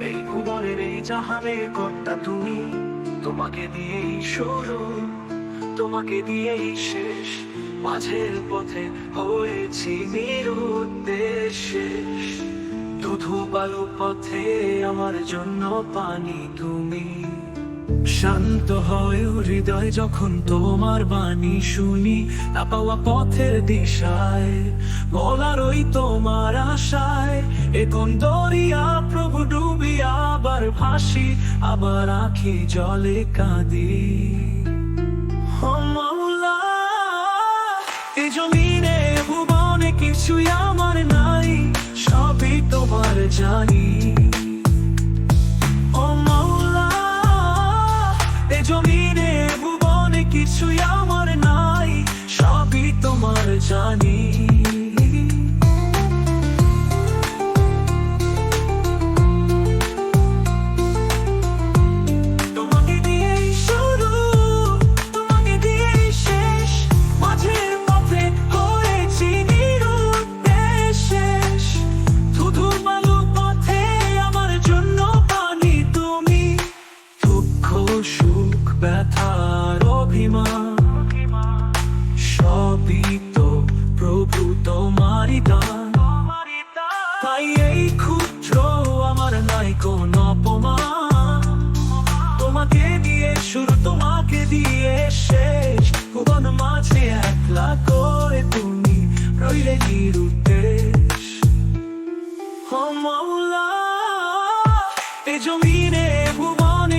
এই ভুবনের এই তুমি, তোমাকে দিয়েই শুরু তোমাকে দিয়েই শেষ মাঝের পথে হয়েছি নিরুদ্দেশে দুধু বালু পথে আমার জন্য পানি তুমি। শান্ত হয় হৃদয় যখন তোমার বাণী শুনি, না পাওয়া পথের দিশায়, বলার ওই তোমার আশায়। এখন দরিয়া প্রভু ডুবি আবার ভাসি, আবার আখি জলে কাঁদি। এ জমিনে ভুবনে কিছুই আমার নাই, সবই তোমার জানি। জমিনে ভুবনে কিছুই আমার নাই সবই তোমার জানি। তোমাকে ব্যথার অভিমান। সবই তো প্রভু তোমারই দান তাই এই ক্ষুদ্র আমার নাই কোন অপমান। তোমাকে দিয়ে শুরু, তোমাকে দিয়ে শেষ। ভুবন মাঝে একলা করে তুমি রইলে নিরুদ্দেশ। ও মাওলা এ জমিনে ভুবনে